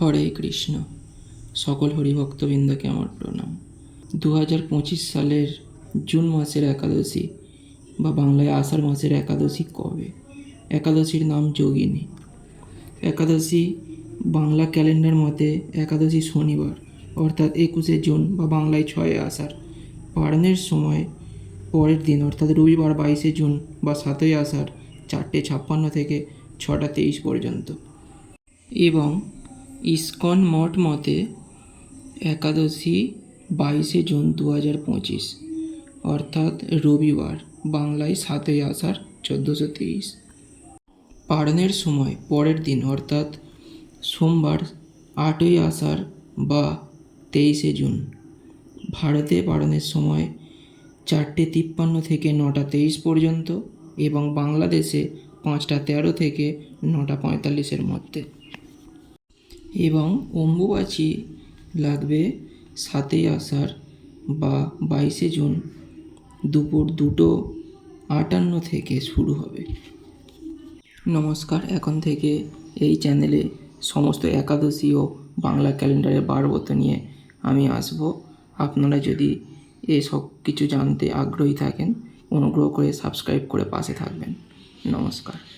হরে কৃষ্ণ। সকল হরিভক্তবৃন্দকে আমার প্রণাম। দু হাজার পঁচিশ সালের জুন মাসের একাদশী বা বাংলায় আষাঢ় মাসের একাদশী কবে? একাদশীর নাম যোগিনী। একাদশী বাংলা ক্যালেন্ডার মতে একাদশী শনিবার, অর্থাৎ একুশে জুন বা বাংলায় ছয় আষাঢ়। পারণের সময় পরের দিন, অর্থাৎ রবিবার বাইশে জুন বা সাতই আষাঢ়, চারটে ছাপ্পান্ন থেকে ছটা তেইশ পর্যন্ত। এবং ইস্কন মঠ মতে একাদশী বাইশে জুন দু হাজার পঁচিশ, অর্থাৎ রবিবার, বাংলায় সাতই আষাঢ় চোদ্দোশো তেইশ। পারণের সময় পরের দিন, অর্থাৎ সোমবার, আটই আষাঢ় বা তেইশে জুন, ভারতে পালনের সময় চারটে তিপ্পান্ন থেকে নটা তেইশ পর্যন্ত এবং বাংলাদেশে পাঁচটা তেরো থেকে নটা পঁয়তাল্লিশের মধ্যে। এবং অম্বুবাচী লাগবে সাতই আষাঢ় বা বাইশে জুন। দুপুর দুটো আটান্ন থেকে শুরু হবে। নমস্কার, এখন থেকে এই চ্যানেলে সমস্ত একাদশী ও বাংলা ক্যালেন্ডারের বারবত নিয়ে আমি আসব। আপনারা যদি এসব কিছু জানতে আগ্রহী থাকেন, অনুগ্রহ করে সাবস্ক্রাইব করে পাশে থাকবেন। নমস্কার।